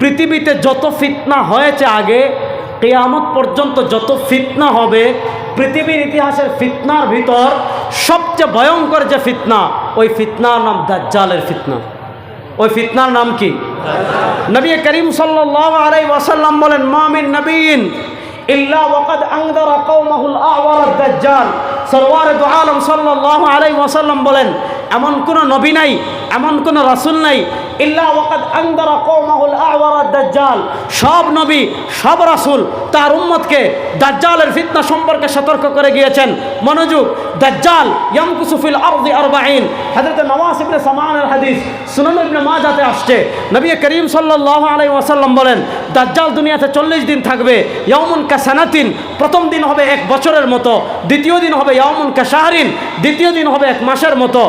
পৃথিবীতে যত ফিতনা হয়েছে আগে, কেয়ামত পর্যন্ত যত ফিতনা হবে, পৃথিবীর ইতিহাসের ফিতনার ভিতর সবচেয়ে ভয়ঙ্কর যে ফিতনা, ওই ফিতনার নাম দাজ্জালের ফিতনা। ওই ফিতনার নাম কি? নবী করিম আলাইহি ওয়াসাল্লাম বলেন মামিন নবীন ইল্লা দাজ্জাল। সরওয়ার আলম সাল্লাল্লাহু ওয়াসাল্লাম বলেন এমন কোন নবী নাই, এমন কোন রাসূল নাই সব নবী, সব রাসুল তার উম্মতকে দাজ্জালের ফিতনা সম্পর্কে সতর্ক করে গিয়েছেন। মনোযোগ, দাজ্জাল, ইয়ামকুসু ফিল আরদি আরবাঈন। হযরত নওয়াস ইবনে সামানের হাদিস সুনান ইবনে মাজাতে আসছে। নবী করিম সাল্লাল্লাহু আলাইহি ওয়াসাল্লাম বলেন, দাজ্জাল দুনিয়াতে চল্লিশ দিন থাকবে, ইয়াউমুন কাসানাতিন প্রথম দিন হবে এক বছরের মতো, দ্বিতীয় দিন হবে ইয়াউমুন কাশাহরিন দ্বিতীয় দিন হবে এক মাসের মতো।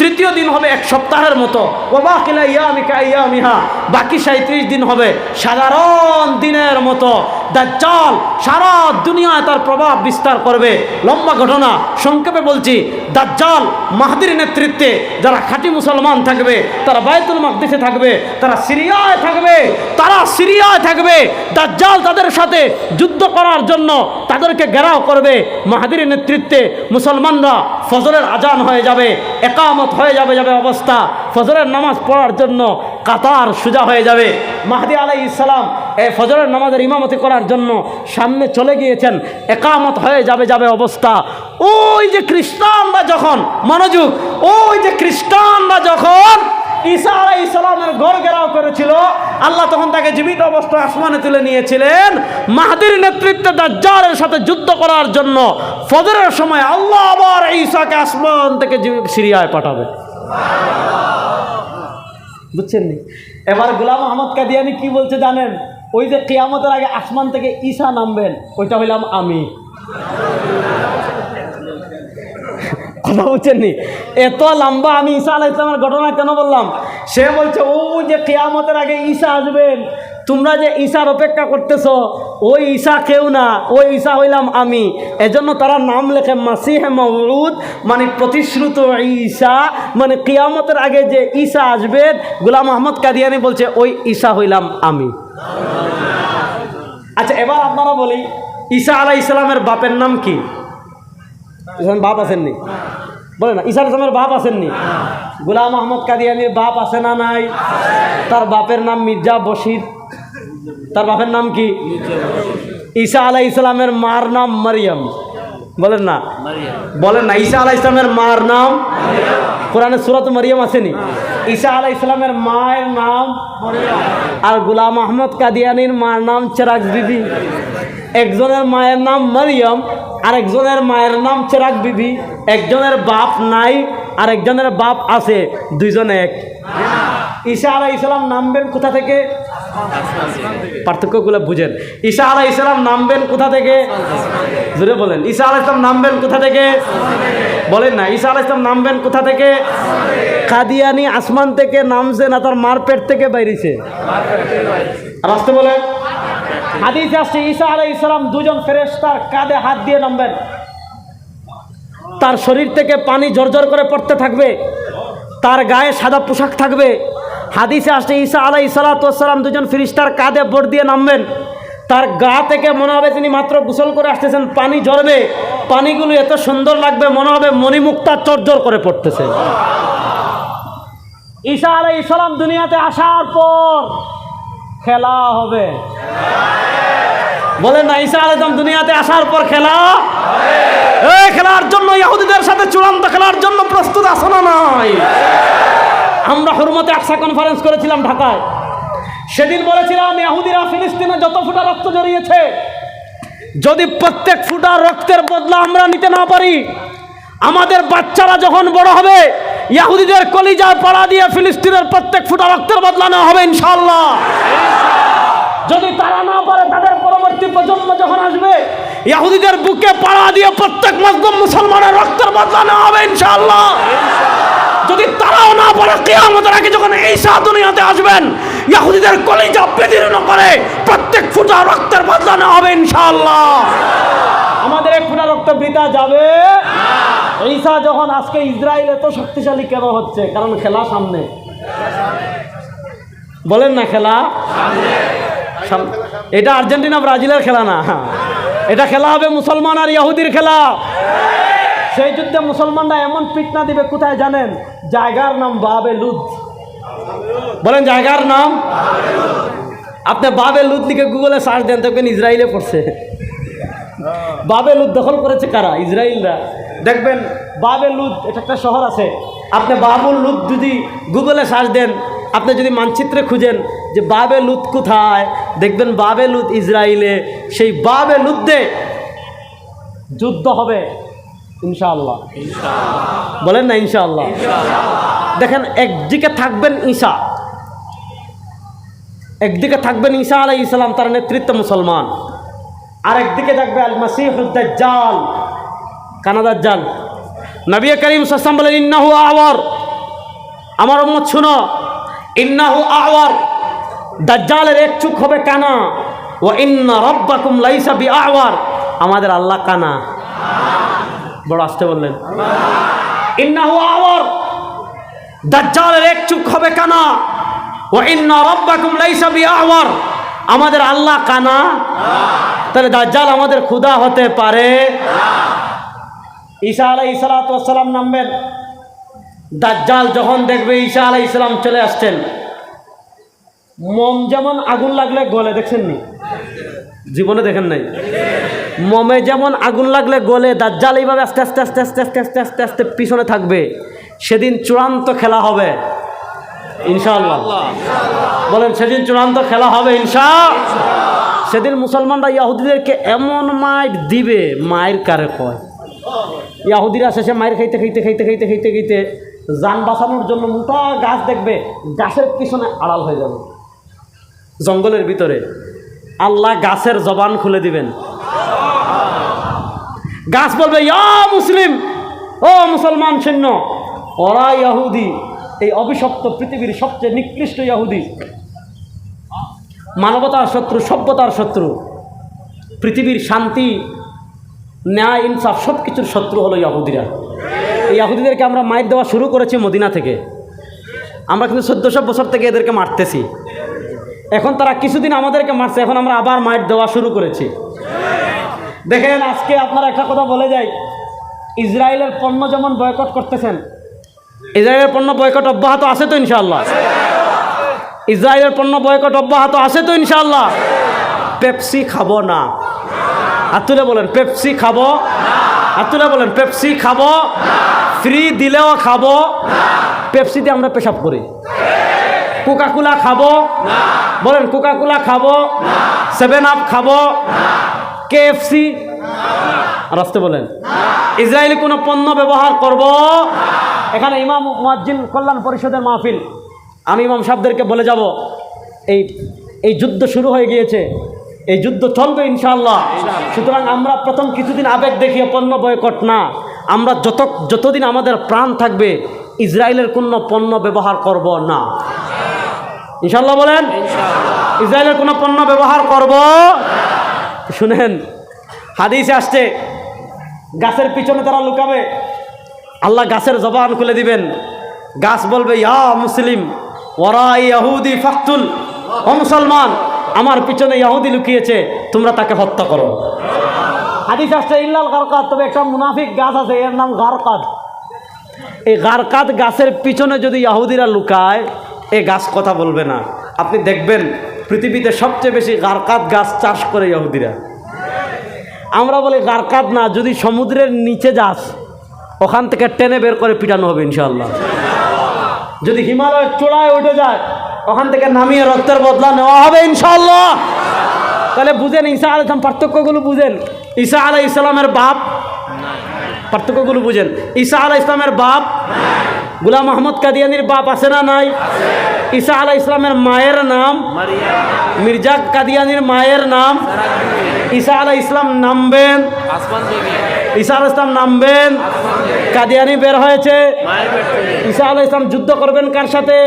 তৃতীয় দিন হবে এক সপ্তাহের মতো। ওয়া বাকিলা ইয়ামিকা ইয়ামিহা বাকি সাঁত্রিশ দিন হবে সাধারণ দিনের মতো। দাজ্জাল সারা দুনিয়ায় তার প্রভাব বিস্তার করবে। লম্বা ঘটনা, সংক্ষেপে বলছি, দাজ্জাল মাহাদির নেতৃত্বে যারা খাঁটি মুসলমান থাকবে, তারা বায়তুল মাকদিসে থাকবে, তারা সিরিয়ায় থাকবে, তারা সিরিয়ায় থাকবে। দাজ্জাল তাদের সাথে যুদ্ধ করার জন্য তাদেরকে ঘেরাও করবে। মাহাদির নেতৃত্বে মুসলমানরা ফজরের আজান হয়ে যাবে, একামত হয়ে যাবে যাবে অবস্থা। ফজরের নামাজ পড়ার জন্য কাতার সোজা হয়ে যাবে। মাহদি আলাই ইসলাম এই ফজরের নামাজের ইমামতি করার জন্য সামনে চলে গিয়েছেন, একামত হয়ে যাবে যাবে অবস্থা। ওই যে খ্রিস্টানরা যখন, মনোযোগ, ওই যে খ্রিস্টানরা যখন ঈসা আলাই ইসলামের ঘর ঘেরাও করেছিল। আল্লাহ তখন তাকে জীবিত অবস্থায় আসমানে তুলে নিয়েছিলেন। মাহাদির নেতৃত্বে দাজ্জালের সাথে যুদ্ধ করার জন্য ফজরের সময় আল্লাহ আবার ঈসাকে আসমান থেকে সিরিয়ায় পাঠাবে। বুঝছেন নি? এবার গোলাম আহমদ কাদিয়ানি কি বলছে জানেন? ওই যে কিয়ামতের আগে আসমান থেকে ঈসা নামবেন, ওইটা হইলাম আমি। কথা বুঝছেন নি এত লম্বা আমি ঈশা আলাহ ইসলামের ঘটনা কেন বললাম? সে বলছে, ও যে কেয়ামতের আগে ঈশা আসবেন, তোমরা যে ঈশার অপেক্ষা করতেছ, ওই ঈশা কেউ না, ওই ঈশা হইলাম আমি। এজন্য তারা নাম লেখে মাসিহে মৌরুদ মানে প্রতিশ্রুত ঈশা মানে কিয়ামতের আগে যে ঈশা আসবেন, গুলাম আহমদ কাদিয়ানি বলছে, ওই ঈশা হইলাম আমি। আচ্ছা এবার আপনারা বলি ঈশা আলাহ ইসলামের বাপের নাম কি? বাপ আছেননি? বলে না ঈশা ইসলামের বাপ আসেননি গুলাম আহমদ কাদিয়ানির বাপ আছে না নাই? তার বাপের নাম মির্জা বশির। তার বাপের নাম কি? ঈসা আলাহ ইসলামের মার নাম মারিয়াম। বলেন না। বলেন না, ঈসা আলাহ ইসলামের মার নাম কোরআনে সুরত মারিয়াম আসেনি? ঈসা আলাহ ইসলামের মায়ের নাম আর গুলাম আহমদ কাদিয়ানির মার নাম চেরাগ বিবি একজনের মায়ের নাম মারিয়াম আর একজনের মায়ের নাম চেরাক বিবি, একজনের বাপ নাই আর একজনের বাপ আছে, দুইজন এক। ঈশা আলাহ ইসলাম নামবেন কোথা থেকে? পার্থক্যগুলো বুঝেন। ঈশা আলাহ ইসলাম নামবেন কোথা থেকে? জুড়ে বলেন। ঈশা আলাহ ইসলাম নামবেন কোথা থেকে? বলেন না ঈশা আলাহ ইসলাম নামবেন কোথা থেকে? কাদিয়ানি আসমান থেকে নামছে না, তার মারপেট থেকে বাইরেছে। রাস্তে বলেন। হাদিসে আসছে, ঈসা আলাই ইসলাম দুজন ফেরেস্তার কাঁধে হাত দিয়ে নামবেন। তার শরীর থেকে পানি ঝরঝর করে পড়তে থাকবে। তার গায়ে সাদা পোশাক থাকবে। হাদিসে আসছে, ঈসা আলাই সালাতাম দুজন ফিরিস্তার কাঁধে বোট দিয়ে নামবেন। তার গা থেকে মনে হবে তিনি মাত্র গোসল করে আসতেছেন, পানি ঝরবে। পানিগুলো এত সুন্দর লাগবে, মনে হবে মণিমুক্তা চরজর করে পড়তেছে। ঈশা আলাই ইসলাম দুনিয়াতে আসার পর খেলা হবে। বলেন না, ঈসা আলাইসলাম দুনিয়াতে আসার পর খেলা? এই খেলার জন্য ইহুদিদের সাথে চূড়ান্ত খেলার জন্য প্রস্তুত আসো না নাই? আমরা হরমতে আকসা কনফারেন্স করেছিলাম ঢাকায়। সেদিন বলেছিলাম ইহুদিরা ফিলিস্তিনে যত ফুটা রক্ত জড়িয়েছে, যদি প্রত্যেক ফুটা রক্তের বদলা আমরা নিতে না পারি, আমাদের বাচ্চারা যখন বড় হবে ইয়াহুদিদের কলিজায় পাড়া দিয়ে ফিলিস্তিনের প্রত্যেক ফুটা রক্তের বদলা নেওয়া হবে ইনশাল্লাহ যদি তারা না পারে, তাদের পরবর্তী প্রজন্ম যখন আসবে, ইয়াহুদিদের বুকে পাড়া দিয়ে প্রত্যেক মজলুম মুসলমানের রক্তের বদলা নেওয়া হবে, ইনশাআল্লাহ। যদি তারাও না পারে, কেয়ামতের আগে যখন ঈসা দুনিয়াতে আসবেন, ইয়াহুদিদের কলিজা বিদীর্ণ করে প্রত্যেক ফুটা রক্তের বদলা নেওয়া হবে, ইনশাআল্লাহ। এক ফুটা রক্ত বৃথা যাবে? ঈসা যখন আজকে ইসরায়েল এত শক্তিশালী কেন হচ্ছে? কারণ খেলা সামনে। বলেন না খেলা? এটা আর্জেন্টিনা, ব্রাজিলের খেলা না। এটা খেলা হবে মুসলমান আর ইহুদির খেলা। সেই যুদ্ধে মুসলমানরা এমন পিটনা দিবে, কোথায় জানেন? জায়গার নাম বাবে লুদ। বলেন জায়গার নাম? আপনি বাবে লুদ লিখে গুগলে সার্চ দেন, দেখবেন ইসরায়েলে পড়ছে। বাবে লুদ দখল করেছে কারা? ইসরায়েলরা। দেখবেন বাবে লুদ এটা একটা শহর আছে। আপনি বাবুল লুদ যদি গুগলে সার্চ দেন আপনি যদি মানচিত্রে খুঁজেন যে বাবে লুদ কোথায় দেখবেন বাবে লুদ ইসরায়েলে সেই বাবে লুদ্দে যুদ্ধ হবে ইনশাআল্লাহ। বলেন না ইনশাআল্লাহ। দেখেন একদিকে থাকবেন ঈশা একদিকে থাকবেন ঈসা আলাই ইসলাম তার নেতৃত্ব মুসলমান। আর একদিকে থাকবে আল মাসিহুদ্দাল কানাদার জাল নবী করিম সাসাম বলেন, ইন্নাহু আওয়ার। আমার উম্মত, শুনো, ইন্নাহু আওয়ার। দাজ্জালের এক চুক হবে কানা। ও ইন্না রব্বাকুম লাইসা বি আওয়ার আমাদের আল্লাহ কানা। বড় আসতে বললেন। ইন্নাহু আওয়ার। দাজ্জালের এক চুক হবে কানা। ও ইন্না রব্বাকুম লাইসা বি আওয়ার আমাদের আল্লাহ কানা। তাহলে দাজ্জাল আমাদের ক্ষুধা হতে পারে। ঈসা আলাই সালাতাম নামবেন। দাজ্জাল যখন দেখবে ঈসা আলাই ইসলাম চলে আসছেন, মম যেমন আগুন লাগলে গলে দেখছেন নি জীবনে দেখেন নাই? মমে যেমন আগুন লাগলে গলে, দাজ্জাল এইভাবে আস্তে আস্তে আস্তে আস্তে আস্তে আস্তে আস্তে আস্তে পিছনে থাকবে। সেদিন চূড়ান্ত খেলা হবে। ইনশাআল্লাহ। বলেন, সেদিন চূড়ান্ত খেলা হবে, ইনশা সেদিন মুসলমানরা ইয়াহুদিদেরকে এমন মাইর দিবে, মায়ের কারে কয়? ইয়াহুদিরা শেষে মায়ের খাইতে খাইতে খাইতে খাইতে খাইতে খাইতে যান বাঁচানোর জন্য মোটা গাছ দেখবে, গাছের পিছনে আড়াল হয়ে যাবে। জঙ্গলের ভিতরে আল্লাহ গাছের জবান খুলে দিবেন। গাছ বলবে, ইয়া মুসলিম, ও মুসলমান সৈন্য ওরা ইয়াহুদি, এই অভিশপ্ত পৃথিবীর সবচেয়ে নিকৃষ্ট ইয়াহুদি। মানবতার শত্রু, সভ্যতার শত্রু, পৃথিবীর শান্তি, ন্যায়, ইনসাফ সব কিছুর শত্রু হলো ইয়াহুদিরা। এই ইয়াহুদিদেরকে আমরা মাইর দেওয়া শুরু করেছি মদিনা থেকে। আমরা কিন্তু চোদ্দোশো বছর থেকে এদেরকে মারতেছি। এখন তারা কিছুদিন আমাদেরকে মারছে, এখন আমরা আবার মাইর দেওয়া শুরু করেছি। দেখেন, আজকে আপনারা একটা কথা বলে যাই। ইসরায়েলের পণ্য যেমন বয়কট করতেছেন, ইসরায়েলের পণ্য বয়কট অব্যাহত আছে তো ইনশাআল্লাহ। ইসরায়েলের পণ্য বয়কট অব্যাহত আছে তো ইনশাল্লাহ পেপসি খাব না। হাত তুলে বলেন, পেপসি খাব হাত তুলে বলেন, পেপসি খাব ফ্রি দিলেও খাব পেপসিতে আমরা পেশাব করি। কোকাকোলা খাব বলেন, কোকাকোলা খাব সেভেন আপ খাব কেএফসি আর আসতে বলেন, ইসরায়েলি কোনো পণ্য ব্যবহার করব এখানে ইমাম মুয়াজ্জিন কল্যাণ পরিষদের মাহফিল। আমি ইমাম সাহেবদেরকে বলে যাব এই এই যুদ্ধ শুরু হয়ে গিয়েছে এই যুদ্ধ চলবে ইনশাআল্লাহ। সুতরাং আমরা প্রথম কিছুদিন আবেগ দেখিয়ে পণ্য বয়কট না। আমরা যত যতদিন আমাদের প্রাণ থাকবে ইসরায়েলের কোনো পণ্য ব্যবহার করব না। ইনশাল্লাহ বলেন? ইসরায়েলের কোনো পণ্য ব্যবহার করব শুনেন হাদিসে আসছে গাছের পিছনে তারা লুকাবে আল্লাহ গাছের জবান খুলে দিবেন। গাছ বলবে ইয়া মুসলিম ওরা মুসলমান, আমার পিছনে ইয়াহুদি লুকিয়েছে, তোমরা তাকে হত্যা করো। হাদিস আসছে, ইল্লাল গারকাত তবে একটা মুনাফিক গাছ আছে, এর নাম গারকাত এই গারকাত গাছের পিছনে যদি ইয়াহুদিরা লুকায় এই গাছ কথা বলবে না। আপনি দেখবেন, পৃথিবীতে সবচেয়ে বেশি গারকাত গাছ চাষ করে ইয়াহুদিরা। আমরা বলি গারকাত না, যদি সমুদ্রের নিচে যাস, ওখান থেকে টেনে বের করে পিটানো হবে ইনশাল্লাহ যদি হিমালয়ের চূড়ায় উঠে যায়, ওখান থেকে নামিয়ে রক্তের বদলা নেওয়া হবে ইনশাল্লাহ তাহলে বুঝেন, ঈসা আল ইসলাম পার্থক্যগুলো বুঝেন। ঈসা আলাহ ইসলামের বাপ, পার্থক্যগুলো বুঝেন। ঈসা আলাহ ইসলামের বাপ, গুলাম মোহাম্মদ কাদিয়ানির বাপ আছে না নাই? ঈসা আলাহ ইসলামের মায়ের নাম, মির্জা কাদিয়ানির মায়ের নাম ঈসা আলাহ ইসলাম নামবেন। ঈসা আলাহ ইসলাম নামবেন। কাদিয়ানি বের হয়েছে। ঈসা আলাহ ইসলাম যুদ্ধ করবেন কার সাথে?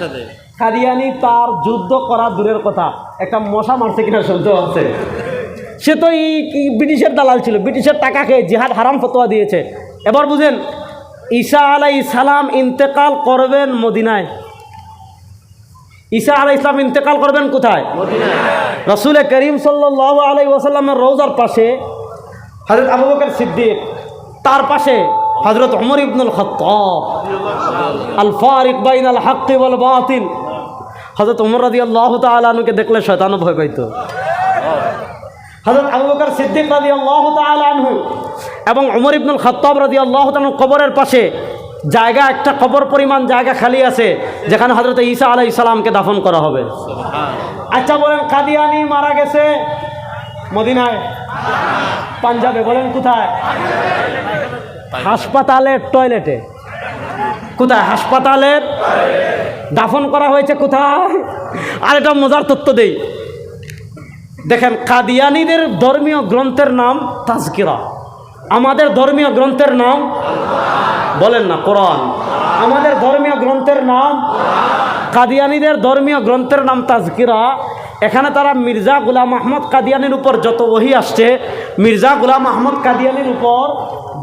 সাথে। কাদিয়ানি তার যুদ্ধ করা দূরের কথা। একটা মশা মারছে কিনা শুনতে হচ্ছে সে তো এই এই ব্রিটিশের দালাল ছিল। ব্রিটিশের টাকা খেয়ে জিহাদ হারাম ফতোয়া দিয়েছে। এবার বুঝেন ঈসা আলাই সালাম ইন্তেকাল করবেন মদিনায়। ঈসা আলাই ইসলাম ইন্তেকাল করবেন কোথায়? রসুল করিম সাল্লাহ আলাই ওসাল্লামের রোজার পাশে হজরত আবু বকর সিদ্দিক তার পাশে হজরত অমর ইবনুল খত্তাব আল ফারিক বাইন আল হাক্কি ওয়াল বাতিল। হজরত উমর রাদি আল্লাহ তালুকে দেখলে শয়তানও ভয় পাইত। হজরত আবু বকর সিদ্দিক রাদি আল্লাহ তালু এবং উমর ইবনুল খত্তাব রাদি আল্লাহ তালু কবরের পাশে জায়গা একটা কবর পরিমাণ জায়গা খালি আছে যেখানে হজরত ঈসা আলাই ইসলামকে দাফন করা হবে। আচ্ছা বলেন কাদিয়ানি মারা গেছে মদিনায়? পাঞ্জাবে বলেন কোথায়? হাসপাতালের টয়লেটে। কোথায়? হাসপাতালের দাফন করা হয়েছে কোথায়? আর এটা মজার তথ্য দেই। দেখেন কাদিয়ানিদের ধর্মীয় গ্রন্থের নাম তাজকিরা। আমাদের ধর্মীয় গ্রন্থের নাম বলেন না, কোরআন। আমাদের ধর্মীয় গ্রন্থের নাম, কাদিয়ানিদের ধর্মীয় গ্রন্থের নাম তাজকিরা। এখানে তারা মির্জা গুলাম আহমদ কাদিয়ানির উপর যত ওহি আসছে, মির্জা গুলাম আহমদ কাদিয়ানির উপর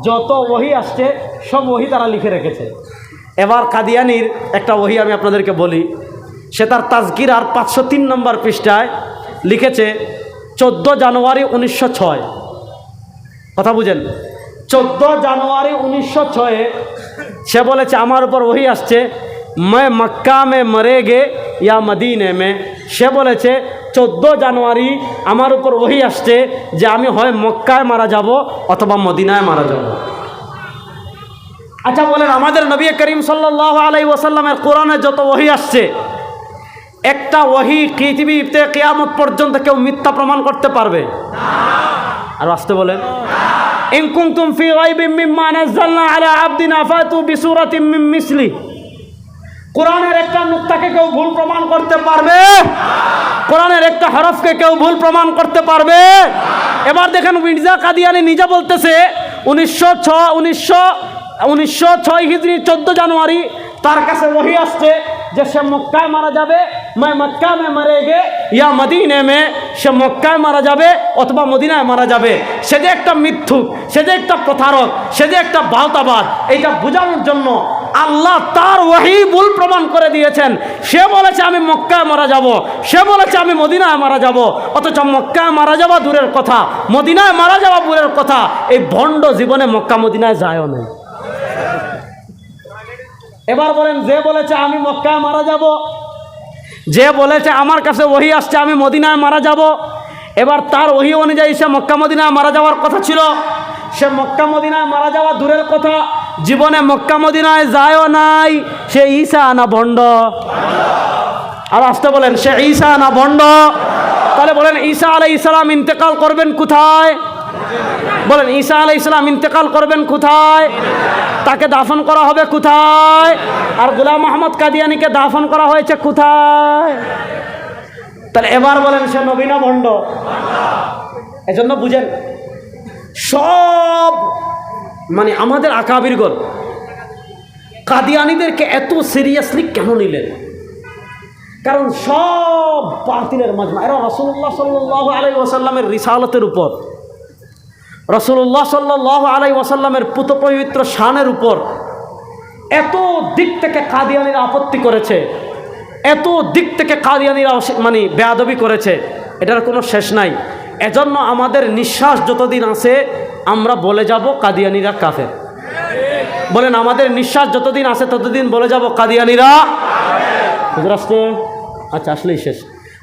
যত ওহি আসছে, সব ওহি তারা লিখে রেখেছে। এবার কাদিয়ানির একটা ওহি আমি আপনাদেরকে বলি। সে তার তাজকিরার পাঁচশো তিন নম্বর পৃষ্ঠায় লিখেছে, চোদ্দ জানুয়ারি উনিশশো ছয়। কথা বুঝেন? চোদ্দ জানুয়ারি উনিশশো ছয়ে, সে বলেছে, আমার উপর ওহি আসছে। মে মক্কা মে মরে গে ইয়া মদিনে মে। সে বলেছে, চোদ্দ জানুয়ারি আমার উপর ওহি আসছে যে আমি হয় মক্কায় মারা যাব অথবা মদিনায় মারা যাব। আচ্ছা বলেন, আমাদের নবী করিম সাল্লাহ আলাই ওসাল্লামের কোরআনে যত ওহি আসছে, একটা ওহি পৃথিবীতে কেয়ামত পর্যন্ত কেউ মিথ্যা প্রমাণ করতে পারবে? আর আসতে বলেন। ইন কুনতুম ফি গায়বিন মিম্মা নাযালনা আলা আবদিনা ফাতু বিসূরাতিন মিন মিসলি কোরআনের একটা নুক্তাকে কেউ ভুল প্রমাণ করতে পারবে? কোরআনের একটা হরফকে কেউ ভুল প্রমাণ করতে পারবে? এবার দেখেন মির্জা কাদিয়ানি নিজে বলতেছে, উনিশশো ছ, উনিশশো উনিশশো ছয় জানুয়ারি তার কাছে ওহি আসছে। যে সে মক্কায় মারা যাবে मैं মক্কা মে মরে গে ইয়া মদিনে মে সে মক্কায় মারা যাবে অথবা মদিনায় মারা যাবে সে যে একটা মিথ্যুক সে যে একটা প্রতারক সে যে একটা বালতাবাদ এইটা বোঝানোর জন্য আল্লাহ তার ওয়াহি ভুল প্রমাণ করে দিয়েছেন। সে বলেছে, আমি মক্কায় মারা যাব। সে বলেছে, আমি মদিনায় মারা যাব। অথচ মক্কায় মারা যাওয়া দূরের কথা, মদিনায় মারা যাওয়া দূরের কথা, এই ভণ্ড জীবনে মক্কা মদিনায় যায়ও নেই। এবার বলেন, যে বলেছে আমি মক্কায় মারা যাব, যে বলেছে আমার কাছে ওহি আসছে, আমি মদিনায় মারা যাব। এবার তার ওহি অনুযায়ী সে মক্কা মদিনায় মারা যাওয়ার কথা ছিল। সে মক্কা মদিনায় মারা যাওয়া দূরের কথা। জীবনে মক্কা মদিনায় যায়ও নাই, সে ঈশা না ভণ্ড আর আসতে বলেন, সে ঈশা না ভণ্ড তাহলে বলেন, ঈসা আলাই ইসলাম ইন্তেকাল করবেন কোথায়? বলেন, ঈসা আলাই ইসলাম ইন্তেকাল করবেন কোথায়? তাকে দাফন করা হবে কোথায়? আর গোলাম মোহাম্মদ কাদিয়ানিকে দাফন করা হয়েছে কোথায়? তাহলে এবার বলেন, সে নবীনা ভণ্ড? এজন্য বুঝেন, সব মানে আমাদের আকাবিরগণ কাদিয়ানিদেরকে এত সিরিয়াসলি কেন নিলেন? কারণ সব বাতিলের মাজমা এরা রসুল্লাহ সাল্লাহ আলাই ওসাল্লামের রিসালতের উপর। রসুল্লাহ সাল্লাহ আলাই ওসাল্লামের পুত পবিত্র শানের উপর এত দিক থেকে কাদিয়ানিরা আপত্তি করেছে, এত দিক থেকে কাদিয়ানিরা মানে বেয়াদবি করেছে, এটার কোনো শেষ নাই। এজন্য আমাদের নিঃশ্বাস যতদিন আছে, আমরা বলে যাব কাদিয়ানিরা কাফের। বলেন, আমাদের নিঃশ্বাস যতদিন আছে, ততদিন বলে যাব কাদিয়ানিরা হুজুর আচ্ছা আসলেই শেষ।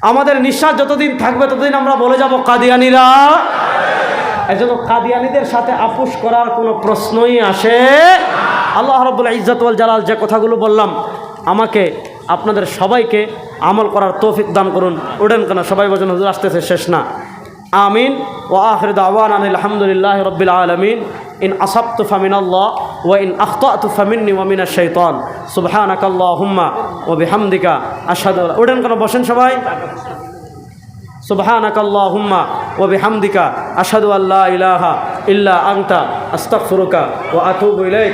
আমাদের নিঃশ্বাস যতদিন থাকবে, ততদিন আমরা বলে যাব কাদিয়ানিরা এজন্য কাদিয়ানিদের সাথে আপোষ করার কোনো প্রশ্নই আসে আল্লাহ রব্বুল ইজ্জতুল জালাল যে কথাগুলো বললাম, আমাকে, আপনাদের সবাইকে আমল করার তৌফিক দান করুন। উঠেন কেন? সবাই বলছেন, হুজুর, আসতেছে, শেষ না। আমিন। ও আখর দাওয়ান আলহামদুলিল্লাহ রব্বিল আলমিন। ইন আসাবতু ফামিন আল্লাহ ও ইন আখতাতু ফামিন্নি ওয়ামিনা শৈতান সুবহানাক আল্লাহুম্মা ও বিহামদিকা আশহাদু উঠেন কেন? বসেন সবাই। সুবহানাক আল্লাহুম্মা ওয়া বিহামদিকা আশহাদু আল্লা ইলাহা ইল্লা আনতা আস্তাগফিরুকা ওয়া আতুবু ইলাইক।